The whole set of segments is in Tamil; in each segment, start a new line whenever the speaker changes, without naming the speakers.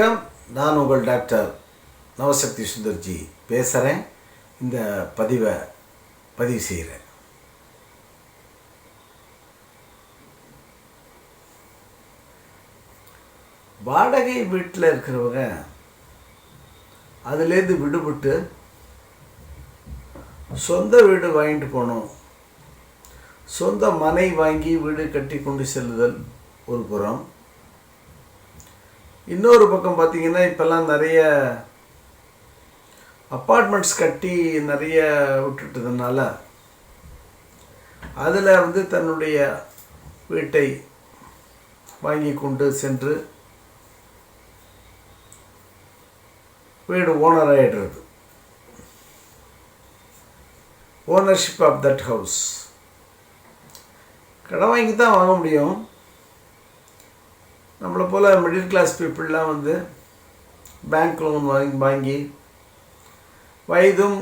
வணக்கம். நான் உங்கள் டாக்டர் நவசக்தி சுந்தர்ஜி பேசுகிறேன் இந்த பதிவை பதிவு செய்கிறேன் வாடகை வீட்டில் இருக்கிறவங்க அதுலேருந்து விடுபட்டு சொந்த வீடு வாங்கிட்டு போகணும். சொந்த மனை வாங்கி வீடு கட்டி கொண்டு செல்லுதல் ஒரு புறம். இன்னொரு பக்கம் பார்த்தீங்கன்னா இப்போல்லாம் நிறைய அப்பார்ட்மெண்ட்ஸ் கட்டி நிறைய விட்டுட்டதுனால அதில் வந்து தன்னுடைய வீட்டை வாங்கி கொண்டு சென்று வீடு ஓனர் ஆகிடுறது ஓனர்ஷிப் ஆஃப் தட் ஹவுஸ் கடன் வாங்கி தான் வாங்க முடியும். நம்மளை போல் மிடில் கிளாஸ் பீப்புளெலாம் வந்து பேங்க் லோன் வாங்கி வாங்கி வயதும்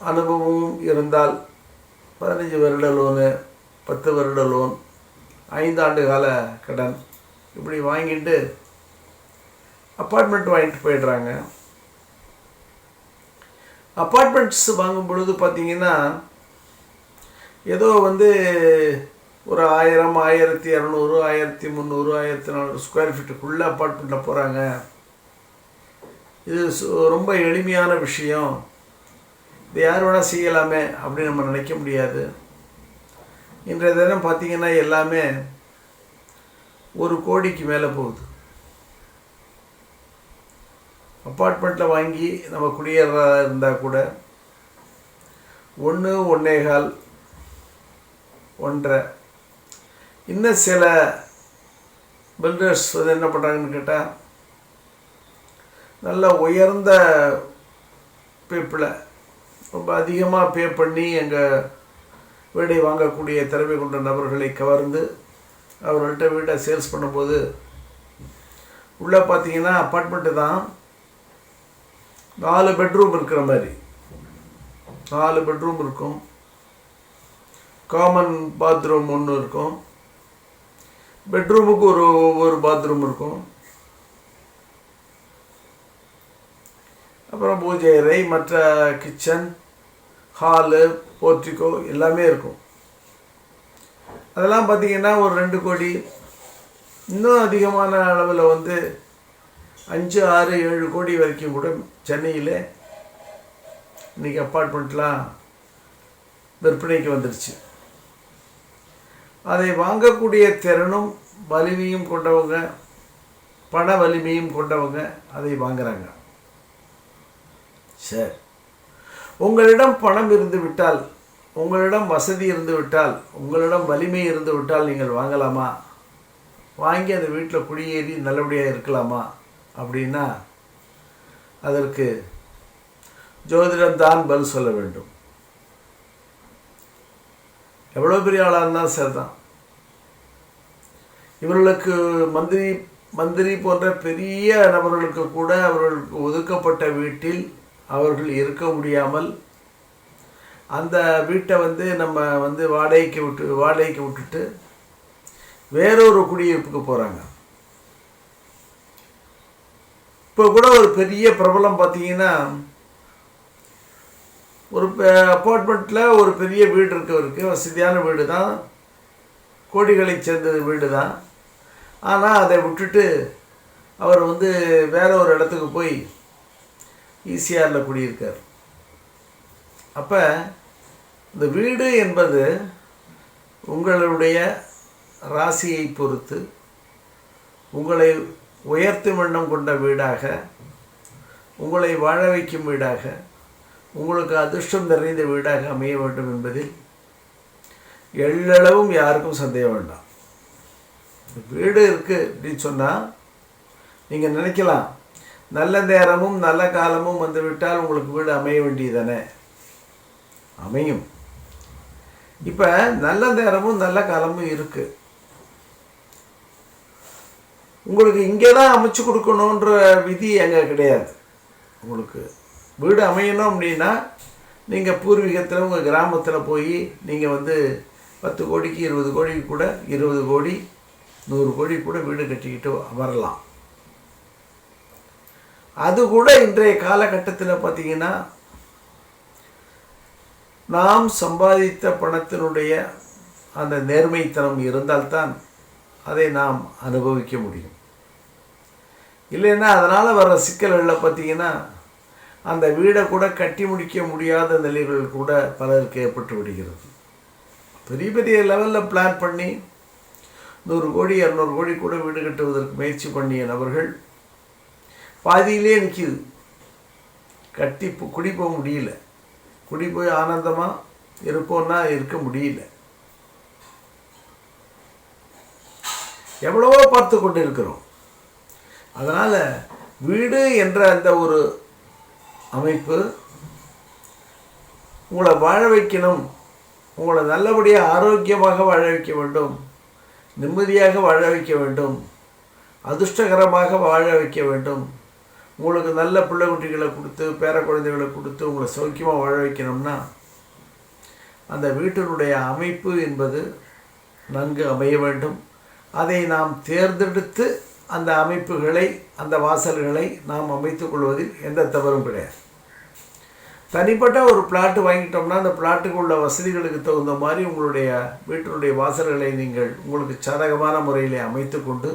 அனுபவமும் இருந்தால் பதினஞ்சு வருட லோனு பத்து வருட லோன் ஐந்தாண்டு கால கடன் இப்படி வாங்கிட்டு அப்பார்ட்மெண்ட் வாங்கிட்டு போயிடுறாங்க. அப்பார்ட்மெண்ட்ஸ் வாங்கும் பொழுது பார்த்தீங்கன்னா ஏதோ வந்து ஒரு ஆயிரம் ஆயிரத்தி இரநூறு ஆயிரத்தி முந்நூறு ஆயிரத்தி நானூறு ஸ்கொயர் ஃபீட்டுக்குள்ளே அப்பார்ட்மெண்ட்டில் போகிறாங்க இது சு- ரொம்ப எளிமையான விஷயம். இது யார் வேணால் செய்யலாமே அப்படின்னு நம்ம நினைக்க முடியாது. இன்றைய தினம் பார்த்தீங்கன்னா எல்லாமே ஒரு கோடிக்கு மேலே போகுது. அப்பார்ட்மெண்ட்டில் வாங்கி நம்ம குடியேறதா இருந்தால் கூட ஒன்று ஒன்னேகால் ஒன்றரை இன்னும் சில பில்டர்ஸ் வந்து என்ன பண்ணுறாங்கன்னு கேட்டால் நல்ல உயர்ந்த பீப்புளை ரொம்ப அதிகமாக பே பண்ணி எங்கள் வீடை வாங்கக்கூடிய திறமை கொண்ட நபர்களை கவர்ந்து அவர்கள்ட்ட வீட்டை சேல்ஸ் பண்ணும்போது உள்ளே பார்த்தீங்கன்னா அப்பார்ட்மெண்ட்டு தான் நாலு பெட்ரூம் இருக்கிற மாதிரி. நாலு பெட்ரூம் இருக்கும். காமன் பாத்ரூம் ஒன்று இருக்கும். பெட்ரூமுக்கு ஒரு ஒவ்வொரு பாத்ரூம் இருக்கும். அப்புறம் பூஜை அறை மற்ற கிச்சன் ஹாலு போர்ட்டிகோ எல்லாமே இருக்கும். அதெல்லாம் பார்த்தீங்கன்னா ஒரு ரெண்டு கோடி. இன்னும் அதிகமான அளவில் வந்து அஞ்சு ஆறு ஏழு கோடி வரைக்கும் கூட சென்னையில் இன்றைக்கி அப்பார்ட்மெண்ட்லாம் விற்பனைக்கு வந்துடுச்சு அதை வாங்கக்கூடிய திறனும் வலிமையும் கொண்டவங்க பண வலிமையும் கொண்டவங்க அதை வாங்குறாங்க. சரி. உங்களிடம் பணம் இருந்து விட்டால் உங்களிடம் வசதி இருந்து விட்டால் உங்களிடம் வலிமை இருந்து விட்டால் நீங்கள் வாங்கலாமா? வாங்கி அந்த வீட்டில் குடியேறி நல்லபடியாக இருக்கலாமா? அப்படின்னா அதற்கு ஜோதிடம் தான் பதில் சொல்ல வேண்டும். எவ்வளோ பெரிய ஆளாக இருந்தாலும் சரிதான். இவர்களுக்கு மந்திரி மந்திரி போன்ற பெரிய நபர்களுக்கு கூட அவர்களுக்கு ஒதுக்கப்பட்ட வீட்டில் அவர்கள் இருக்க முடியாமல் அந்த வீட்டை வந்து நம்ம வந்து வாடகைக்கு விட்டு வாடகைக்கு விட்டுட்டு வேறொரு குடியிருப்புக்கு போகிறாங்க இப்போ கூட ஒரு பெரிய பிரபலம் பார்த்தீங்கன்னா ஒரு அப்பார்ட்மெண்ட்டில் ஒரு பெரிய வீடு இருக்கவருக்கு வசதியான வீடு தான் கோடிகளை சேர்ந்த வீடு தான் ஆனால் அதை விட்டுட்டு அவர் வந்து வேற ஒரு இடத்துக்கு போய் ஈசிஆரில் குடியிருக்கார். அப்போ இந்த வீடு என்பது உங்களுடைய ராசியை பொறுத்து உங்களை உயர்த்தும் எண்ணம் கொண்ட வீடாக உங்களை வாழ வைக்கும் வீடாக உங்களுக்கு அதிர்ஷ்டம் நிறைந்த வீடாக அமைய வேண்டும் என்பதில் எள்ளளவும் யாருக்கும் சந்தேகம் வேண்டாம். வீடு இருக்குது அப்படின்னு சொன்னால் நீங்கள் நினைக்கலாம் நல்ல நேரமும் நல்ல காலமும் வந்துவிட்டால் உங்களுக்கு வீடு அமைய வேண்டியதானே அமையும். இப்போ நல்ல நேரமும் நல்ல காலமும் இருக்குது உங்களுக்கு இங்கே தான் அமைச்சு கொடுக்கணுன்ற விதி அங்கே கிடையாது. உங்களுக்கு வீடு அமையணும் அப்படின்னா நீங்கள் பூர்வீகத்தில் உங்கள் கிராமத்தில் போய் நீங்கள் வந்து பத்து கோடிக்கு இருபது கோடிக்கு கூட இருபது கோடி நூறு கோடி கூட வீடு கட்டிக்கிட்டு வரலாம். அது கூட இன்றைய காலகட்டத்தில் பார்த்தீங்கன்னா நாம் சம்பாதித்த பணத்தினுடைய அந்த நேர்மைத்தனம் இருந்தால்தான் அதை நாம் அனுபவிக்க முடியும். இல்லைன்னா அதனால் வர்ற சிக்கல்களில் பார்த்தீங்கன்னா அந்த வீடை கூட கட்டி முடிக்க முடியாத நிலைகள் கூட பலருக்கு ஏற்பட்டு விடுகிறது. பெரிய பெரிய லெவலில் பிளான் பண்ணி நூறு கோடி இரநூறு கோடி கூட வீடு கட்டுவதற்கு முயற்சி பண்ணிய நபர்கள் பாதியிலே நிற்கிது கட்டி குடி போக முடியல. குடி போய் ஆனந்தமாக இருப்போம்னா இருக்க முடியல. எவ்வளவோ பார்த்து கொண்டு இருக்கிறோம் அதனால் வீடு என்ற அந்த ஒரு அமைப்பு. உங்களை வாழ வைக்கணும். உங்களை நல்லபடியாக ஆரோக்கியமாக வாழ வைக்க வேண்டும். நிம்மதியாக வாழ வைக்க வேண்டும். அதிர்ஷ்டகரமாக வாழ வைக்க வேண்டும். உங்களுக்கு நல்ல பிள்ளை குட்டிகளை கொடுத்து பேர குழந்தைகளை கொடுத்து உங்களை சௌக்கியமாக வாழ வைக்கணும்னா அந்த வீட்டினுடைய அமைப்பு என்பது நன்கு அமைய வேண்டும். அதை நாம் தேர்ந்தெடுத்து அந்த அமைப்புகளை அந்த வாசல்களை நாம் அமைத்து கொள்வதில் எந்த தவறும் கிடையாது. தனிப்பட்ட ஒரு பிளாட்டு வாங்கிட்டோம்னா அந்த பிளாட்டுக்கு உள்ள வசதிகளுக்கு தகுந்த மாதிரி உங்களுடைய வீட்டினுடைய வாசல்களை நீங்கள் உங்களுக்கு சாதகமான முறையில் அமைத்துக்கொண்டு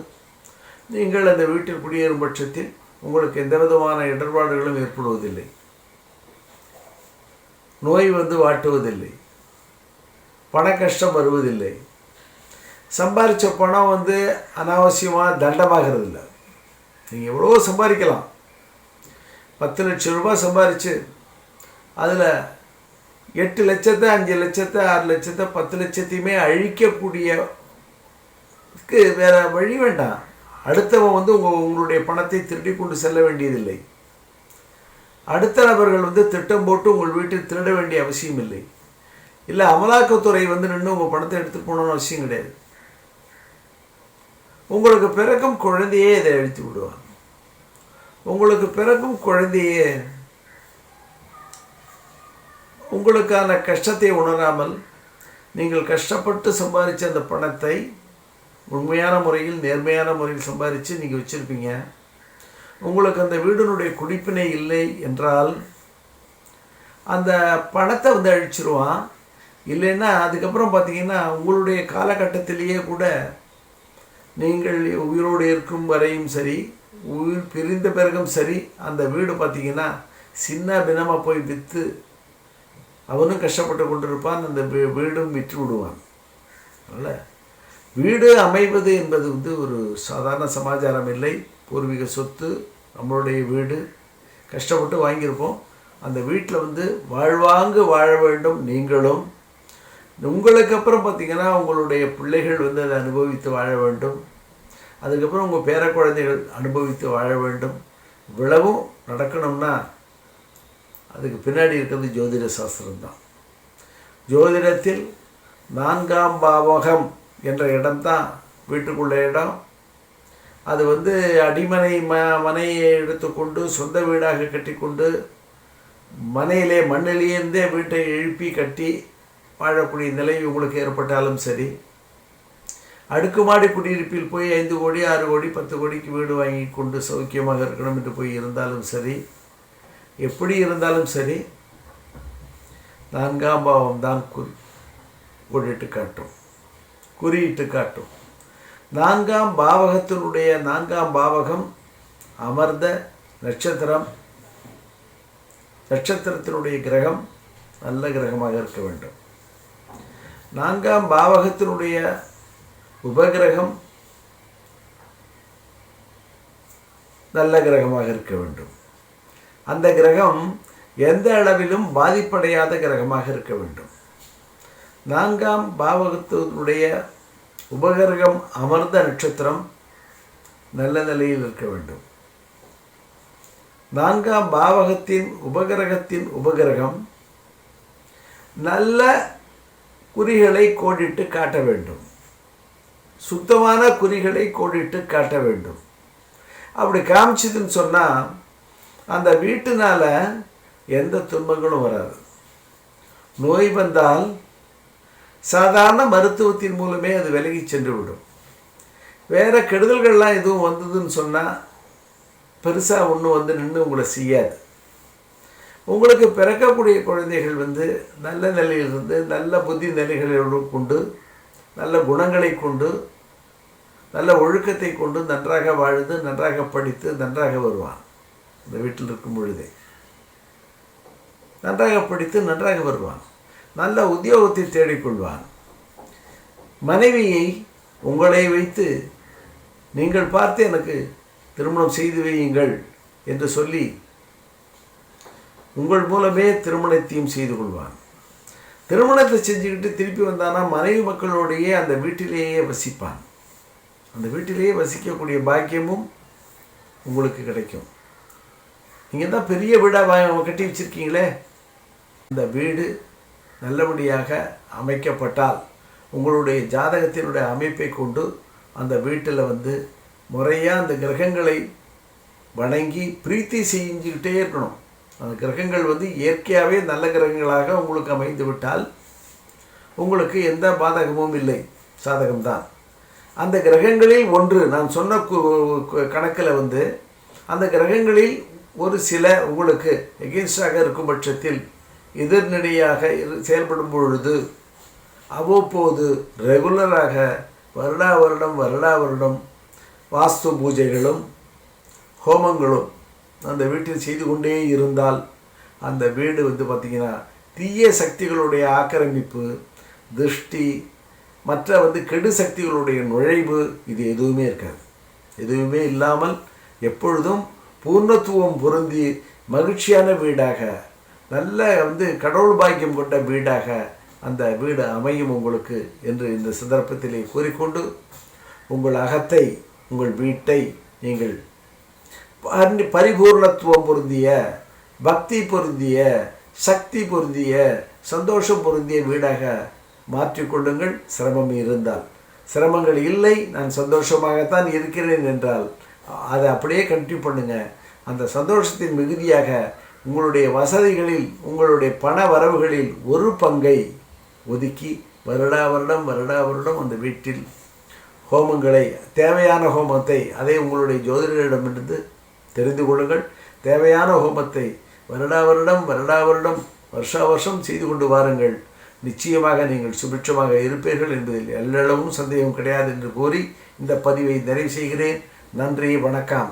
நீங்கள் அந்த வீட்டில் குடியேறும் பட்சத்தில் உங்களுக்கு எந்த விதமான இடர்பாடுகளும் ஏற்படுவதில்லை. நோய் வந்து வாட்டுவதில்லை. பண கஷ்டம் வருவதில்லை. சம்பாதிச்ச பணம் வந்து அனாவசியமாக தண்டமாகிறது இல்லை நீங்கள் எவ்வளவோ சம்பாதிக்கலாம். பத்து லட்சம் ரூபாய் சம்பாரித்து அதில் எட்டு லட்சத்தை அஞ்சு லட்சத்தை ஆறு லட்சத்தை பத்து லட்சத்தையுமே அழிக்கக்கூடியக்கு வேற வழி வேண்டாம். அடுத்தவன் வந்து உங்கள் உங்களுடைய பணத்தை திருடி கொண்டு செல்ல வேண்டியதில்லை. அடுத்த நபர்கள் வந்து திட்டம் போட்டு உங்கள் வீட்டில் திருட வேண்டிய அவசியம் இல்லை. இல்லை அமலாக்கத்துறை வந்து நின்று உங்கள் பணத்தை எடுத்துகிட்டு போகணும்னு அவசியம் கிடையாது. உங்களுக்கு பிறக்கும் குழந்தையே இதை அழித்து விடுவாங்க உங்களுக்கு பிறக்கும் குழந்தையே உங்களுக்கான கஷ்டத்தை உணராமல் நீங்கள் கஷ்டப்பட்டு சம்பாதிச்ச அந்த பணத்தை உண்மையான முறையில் நேர்மையான முறையில் சம்பாதிச்சு நீங்கள் வச்சுருப்பீங்க. உங்களுக்கு அந்த வீடினுடைய குடிப்பினை இல்லை என்றால் அந்த பணத்தை வந்து அழிச்சிருவான். இல்லைன்னா அதுக்கப்புறம் பார்த்தீங்கன்னா உங்களுடைய காலகட்டத்திலேயே கூட நீங்கள் உயிரோடு இருக்கும் வரையும் சரி உயிர் பிரிந்த பிறகும் சரி அந்த வீடு பார்த்தீங்கன்னா சின்ன பினமாக போய் விற்று அவனும் கஷ்டப்பட்டு கொண்டிருப்பான் அந்த வீடும் விற்று விடுவான். அல்ல வீடு அமைவது என்பது வந்து ஒரு சாதாரண சமாச்சாரம் இல்லை. பூர்வீக சொத்து நம்மளுடைய வீடு கஷ்டப்பட்டு வாங்கியிருப்போம். அந்த வீட்டில் வந்து வாழ்வாங்கு வாழ வேண்டும் நீங்களும். உங்களுக்கு அப்புறம் பார்த்தீங்கன்னா உங்களுடைய பிள்ளைகள் வந்து அதை அனுபவித்து வாழ வேண்டும். அதுக்கப்புறம் உங்கள் பேர குழந்தைகள் அனுபவித்து வாழ வேண்டும். விழவும் நடக்கணும்னா அதுக்கு பின்னாடி இருக்கிறது ஜோதிட சாஸ்திரம் தான். ஜோதிடத்தில் நான்காம் பாவகம் என்ற இடம்தான் வீட்டுக்குள்ள இடம். அது வந்து அடிமனை ம மனையை எடுத்துக்கொண்டு சொந்த வீடாக கட்டிக்கொண்டு மனையிலே மண்ணிலேருந்தே வீட்டை எழுப்பி கட்டி வாழக்கூடிய நிலை உங்களுக்கு ஏற்பட்டாலும் சரி. அடுக்குமாடி குடியிருப்பில் போய் ஐந்து கோடி ஆறு கோடி பத்து கோடிக்கு வீடு வாங்கி கொண்டு சௌக்கியமாக இருக்கணும் என்று போய் இருந்தாலும் சரி. எப்படி இருந்தாலும் சரி நான்காம் பாவம் தான் குறி ஓடிட்டு காட்டும். குறியிட்டு காட்டும். நான்காம் பாவகத்தினுடைய நான்காம் பாவகம் அமர்ந்த நட்சத்திரம். நட்சத்திரத்தினுடைய கிரகம் நல்ல கிரகமாக இருக்க வேண்டும். நான்காம் பாவகத்தினுடைய உபகிரகம் நல்ல கிரகமாக இருக்க வேண்டும். அந்த கிரகம் எந்த அளவிலும் பாதிப்படையாத கிரகமாக இருக்க வேண்டும். நான்காம் பாவகத்தினுடைய உபகிரகம் அமர்ந்த நட்சத்திரம் நல்ல நிலையில் இருக்க வேண்டும். நான்காம் பாவகத்தின் உபகிரகத்தின் உபகிரகம் நல்ல குறிகளை கோடிட்டு காட்ட வேண்டும். சுத்தமான குறிகளை கோடிட்டு காட்ட வேண்டும். அப்படி காமிச்சதுன்னு சொன்னால் அந்த வீட்டுனால எந்த துன்பங்களும் வராது. நோய் வந்தால் சாதாரண மருத்துவத்தின் மூலமே அது விலகி சென்று விடும் வேறு கெடுதல்கள்லாம் எதுவும் வந்ததுன்னு சொன்னால் பெருசாக ஒன்றும் வந்து நின்று உங்களை செய்யாது. உங்களுக்கு பிறக்கக்கூடிய குழந்தைகள் வந்து நல்ல நிலையிலிருந்து நல்ல புத்தி நிலைகளோடு கொண்டு நல்ல குணங்களை கொண்டு நல்ல ஒழுக்கத்தை கொண்டு நன்றாக வாழ்ந்து நன்றாக படித்து நன்றாக வருவான். இந்த வீட்டில் இருக்கும் பொழுதே. நன்றாக படித்து நன்றாக வருவான். நல்ல உத்தியோகத்தை தேடிக்கொள்வான். மனைவியை உங்களை வைத்து நீங்கள் பார்த்து எனக்கு திருமணம் செய்து வையுங்கள் என்று சொல்லி உங்கள் மூலமே திருமணத்தையும் செய்து கொள்வான் திருமணத்தை செஞ்சுக்கிட்டு திருப்பி வந்தானா மனைவி மக்களோடையே அந்த வீட்டிலேயே வசிப்பான். அந்த வீட்டிலேயே வசிக்கக்கூடிய பாக்கியமும் உங்களுக்கு கிடைக்கும். நீங்கள் தான் பெரிய வீடாக வா கட்டி வச்சுருக்கீங்களே? இந்த வீடு நல்லபடியாக அமைக்கப்பட்டால் உங்களுடைய ஜாதகத்தினுடைய அமைப்பை கொண்டு அந்த வீட்டில் வந்து முறையாக அந்த கிரகங்களை வணங்கி பிரீத்தி செஞ்சுக்கிட்டே இருக்கணும். அந்த கிரகங்கள் வந்து இயற்கையாகவே நல்ல கிரகங்களாக உங்களுக்கு அமைந்து விட்டால் உங்களுக்கு எந்த பாதகமும் இல்லை. சாதகம்தான். அந்த கிரகங்களில் ஒன்று நான் சொன்ன கணக்கில் வந்து அந்த கிரகங்களில் ஒரு சில உங்களுக்கு எகெயின்ஸ்டாக இருக்கும் பட்சத்தில் எதிர்நிலையாக இரு- செயல்படும் பொழுது அவ்வப்போது ரெகுலராக வருடா வருடம் வருடா வருடம் வாஸ்து பூஜைகளும் ஹோமங்களும் அந்த வீட்டில் செய்து கொண்டே இருந்தால் அந்த வீடு வந்து பார்த்திங்கன்னா தீய சக்திகளுடைய ஆக்கிரமிப்பு திருஷ்டி மற்ற வந்து கெடு சக்திகளுடைய நுழைவு இது எதுவுமே இருக்காது. எதுவுமே இல்லாமல் எப்பொழுதும் பூர்ணத்துவம் பொருந்தி மகிழ்ச்சியான வீடாக நல்ல வந்து கடவுள் பாக்கியம் கொண்ட வீடாக அந்த வீடு அமையும் உங்களுக்கு என்று இந்த சந்தர்ப்பத்திலே கூறிக்கொண்டு உங்கள் அகத்தை உங்கள் வீட்டை நீங்கள் பரிபூர்ணத்துவம் பொருந்திய பக்தி பொருந்திய சக்தி பொருந்திய சந்தோஷம் பொருந்திய வீடாக மாற்றிக்கொள்ளுங்கள் சிரமம் இருந்தால். சிரமங்கள் இல்லை நான் சந்தோஷமாகத்தான் இருக்கிறேன் என்றால் அதை அப்படியே கண்டினியூ பண்ணுங்கள் அந்த சந்தோஷத்தின் மிகுதியாக உங்களுடைய வசதிகளில் உங்களுடைய பண வரவுகளில் ஒரு பங்கை ஒதுக்கி வருடா வருடம் வருடா வருடம் அந்த வீட்டில் ஹோமங்களை தேவையான ஹோமத்தை அதை உங்களுடைய ஜோதிடரிடமிருந்து தெரிந்து கொள்ளுங்கள். தேவையான ஹோமத்தை வருடா வருடம் வருடா வருடம் வருஷா வருஷம் செய்து கொண்டு வாருங்கள். நிச்சயமாக நீங்கள் சுபிட்சமாக இருப்பீர்கள் என்பதில் எல்லளவும் சந்தேகம் கிடையாது என்று கூறி இந்த பதிவை நிறைவு செய்கிறேன். நன்றி வணக்கம்.